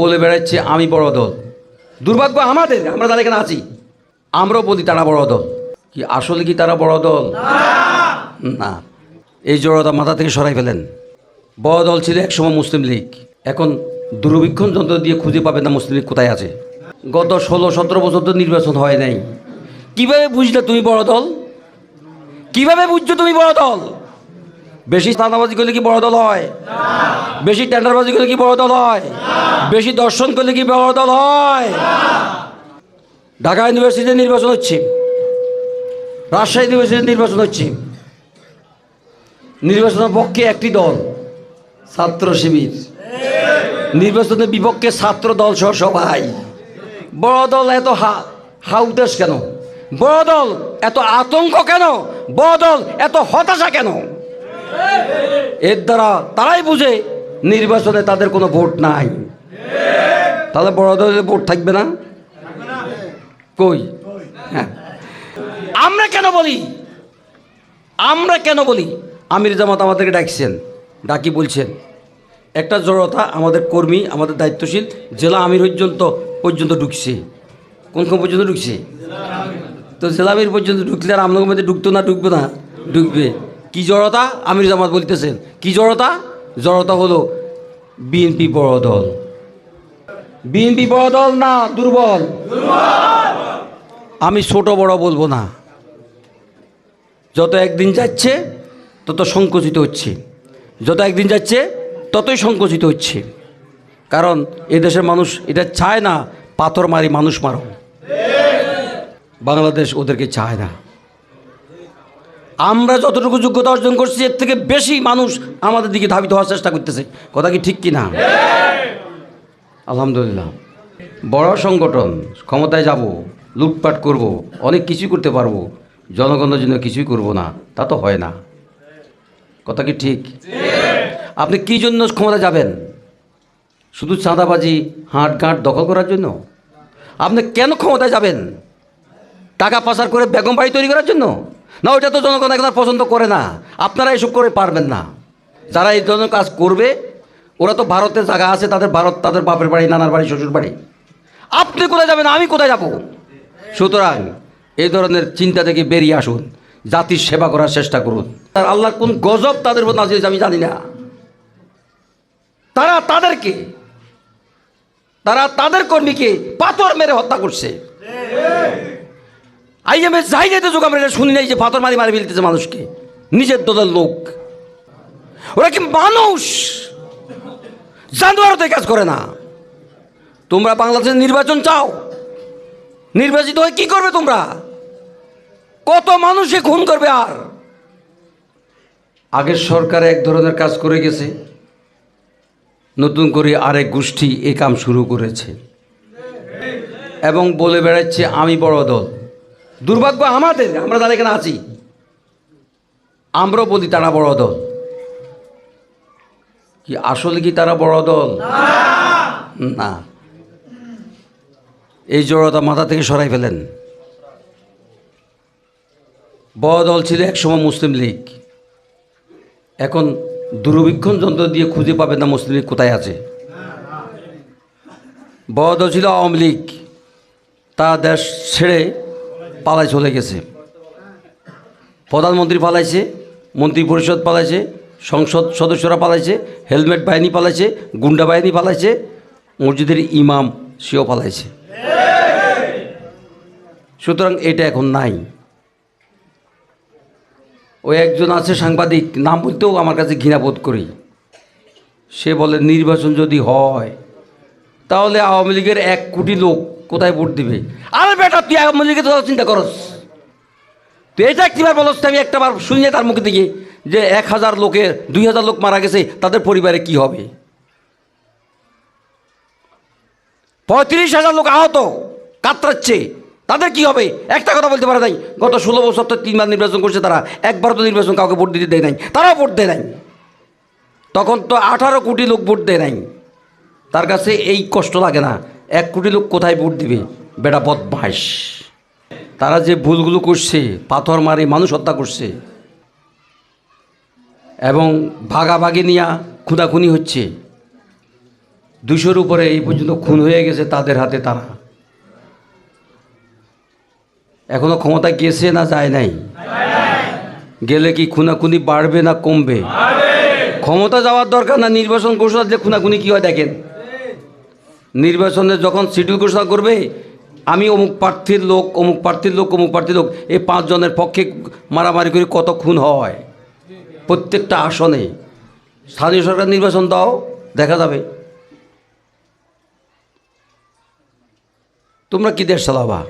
বলে বেড়াচ্ছে, আমি বড় দল। দুর্ভাগ্য আমাদের, আমরা তাদের এখানে আছি। আমরাও বলি, তারা বড় দল। কি, আসলে কি তারা বড় দল? না। এই জড়তা মাথা থেকে সরাই ফেলেন। বড় দল ছিল একসময় মুসলিম লীগ। এখন দূরবীক্ষণ যন্ত্র দিয়ে খুঁজে পাবেন না মুসলিম লীগ কোথায় আছে। গত ষোলো, সতেরো বছর তো নির্বাচন হয় নাই। কীভাবে বুঝলে তুমি বড় দল? কীভাবে বুঝছ তুমি বড় দল? বেশি স্থানাবাজি করলে কি বড় দল হয়? বেশি টেন্ডারবাজি করলে কি বড় দল হয়? বেশি দর্শন করলে কি বড় দল হয়? ঢাকা ইউনিভার্সিটিতে নির্বাচন হচ্ছে। রাজশাহী ইউনিভার্সিটিতে নির্বাচন হচ্ছে। নির্বাচনের পক্ষে একটি দল, ছাত্র শিবির। নির্বাচনের বিপক্ষে ছাত্র দল সহ সবাই। বড় দল এত হাউদেশ কেন? বড় দল এত আতঙ্ক কেন? বড় দল এত হতাশা কেন? এর দ্বারা তারাই বুঝে নির্বাচনে তাদের কোনো ভোট নাই। তাহলে বড় দলের ভোট থাকবে না? কই? হ্যাঁ। আমরা কেন বলি? আমরা কেন বলি? আমির জামাত আমাদেরকে ডাকছেন, ডাকি বলছেন। একটা জড়তা আমাদের কর্মী, আমাদের দায়িত্বশীল, জেলা আমির পর্যন্ত পর্যন্ত ঢুকছে। কোন কোন পর্যন্ত ঢুকছে? তো জেলা আমির পর্যন্ত ঢুকলে আর আপনাদের মধ্যে ঢুকতো না, ঢুকবে না, ঢুকবে। কি জড়তা? আমির জামাত বলতেছেন। কি জড়তা? জড়তা হলো বিএনপি বড় দল। বিএনপি বড় দল না দুর্বল? আমি ছোট বড় বলব না। যত একদিন যাচ্ছে, তত সংকুচিত হচ্ছে। যত একদিন যাচ্ছে, ততই সংকুচিত হচ্ছে। কারণ এদেশের মানুষ এটা চায় না, পাথর মারি মানুষ মারো বাংলাদেশ ওদেরকে চায় না। আমরা যতটুকু যোগ্যতা অর্জন করছি, এর থেকে বেশি মানুষ আমাদের দিকে ধাবিত হওয়ার চেষ্টা করতেছে। কথা কি ঠিক কি না আলহামদুলিল্লাহ। বড় সংগঠন, ক্ষমতায় যাব, লুটপাট করব, অনেক কিছুই করতে পারব। জনগণের জন্য কিছুই করব না, তা তো হয় না। কথা কি ঠিক? আপনি কি জন্য ক্ষমতা যাবেন? শুধু চাঁদাবাজি হাট গাঁট দখল করার জন্য? আপনি কেন ক্ষমতায় যাবেন? টাকা পাচার করে বেগম বাড়ি তৈরি করার জন্য? না, ওইটা তো জনগণ আর পছন্দ করে না। আপনারা এসব করে পারবেন না। যারা এই ধরনের কাজ করবে, ওরা তো ভারতে জায়গা আছে, তাদের ভারত, তাদের বাপের বাড়ি, নানার বাড়ি, শ্বশুর বাড়ি। আপনি কোথায় যাবেন? আমি কোথায় যাব? সুতরাং এই ধরনের চিন্তা থেকে বেরিয়ে আসুন। জাতির সেবা করার চেষ্টা করুন। আর আল্লাহ কোন গজব তাদের উপর নাজিয়েছে আমি জানি না। তারা তাদেরকে, তারা তাদের কর্মীকে পাথর মেরে হত্যা করছে। আইএমএস যেতে যোগ আমরা শুনি নাই যে পাথর মারি মারি ফেলতেছে মানুষকে। নিজের দলের লোক। ওরা কি মানুষ? জানোয়ারতে কাজ করে না। তোমরা বাংলাদেশের নির্বাচন চাও। নির্বাচিত হয়ে কি করবে তোমরা? কত মানুষে খুন করবে আর? আগের সরকার এক ধরনের কাজ করে গেছে। নতুন করে আরেক গোষ্ঠী এ কাম শুরু করেছে। এবং বলে বেড়াচ্ছে, আমি বড় দল। দুর্ভাগ্য আমাদের, আমরা তাদের এখানে আছি। আমরাও বলি তারা বড় দল। কি আসলে কি তারা বড় দল? না। এই জড়তা মাথা থেকে সরাই ফেলেন। বড় দল ছিল একসময় মুসলিম লীগ। এখন দূরবীক্ষণ যন্ত্র দিয়ে খুঁজে পাবেন না মুসলিম লীগ কোথায় আছে। বড় দল ছিল আওয়ামী লীগ। তা দেশ ছেড়ে পালায় চলে গেছে। প্রধানমন্ত্রী পালাইছে মন্ত্রী পরিষদ পালাইছে, সংসদ সদস্যরা পালাইছে, হেলমেট বাহিনী পালাইছে, গুন্ডা বাহিনী পালাইছে, মসজিদের ইমাম সেও পালাইছে। সুতরাং এটা এখন নাই। ওই একজন আছে সাংবাদিক, নাম বলতেও আমার কাছে ঘৃণা বোধ করি। সে বলে, নির্বাচন যদি হয়, তাহলে আওয়ামী লীগের এক কোটি লোক কোথায় ভোট দিবে? আরে বেটা, তুই আওয়ামী লীগের তো চিন্তা করস। তুই এটা কীভাবে বলস, আমি একটা বার শুনিয়ে তার মুখে থেকে যে এক হাজার লোকের দুই হাজার লোক মারা গেছে, তাদের পরিবারে কি হবে? পঁয়ত্রিশ হাজার লোক আহত, কাতরাচ্ছে, তাদের কি হবে? একটা কথা বলতে পারে নাই, গত ষোলো বছর তো তিনবার নির্বাচন করছে তারা একবার তো নির্বাচন কাউকে ভোট দিতে দেয় নাই, তারাও ভোট দেয় নাই। তখন তো আঠারো কোটি লোক ভোট দেয় নাই, তার কাছে এই কষ্ট লাগে না, এক কোটি লোক কোথায় ভোট দিবে? বেটা বদমাস তারা যে ভুলগুলো করছে, পাথর মারে মানুষ হত্যা করছে, এবং ভাগাভাগি নিয়া খুদাখুনি হচ্ছে, দুশোর উপরে এই পর্যন্ত খুন হয়ে গেছে তাদের হাতে তারা। এখনও ক্ষমতা গেছে না যায় নাই? গেলে কি খুনাখুনি বাড়বে না কমবে? ক্ষমতা যাওয়ার দরকার না, নির্বাচন ঘোষণা দিলে খুনাখুনি কী হয় দেখেন? নির্বাচনে যখন শিডিউল ঘোষণা করবে আমি অমুক প্রার্থীর লোক, অমুক প্রার্থীর লোক, অমুক প্রার্থীর লোক, এই পাঁচজনের পক্ষে মারামারি করে কত খুন হয়? প্রত্যেকটা আসনে। স্থানীয় সরকার নির্বাচন দাও, দেখা যাবে। তোমরা কি দেশ চালাবা?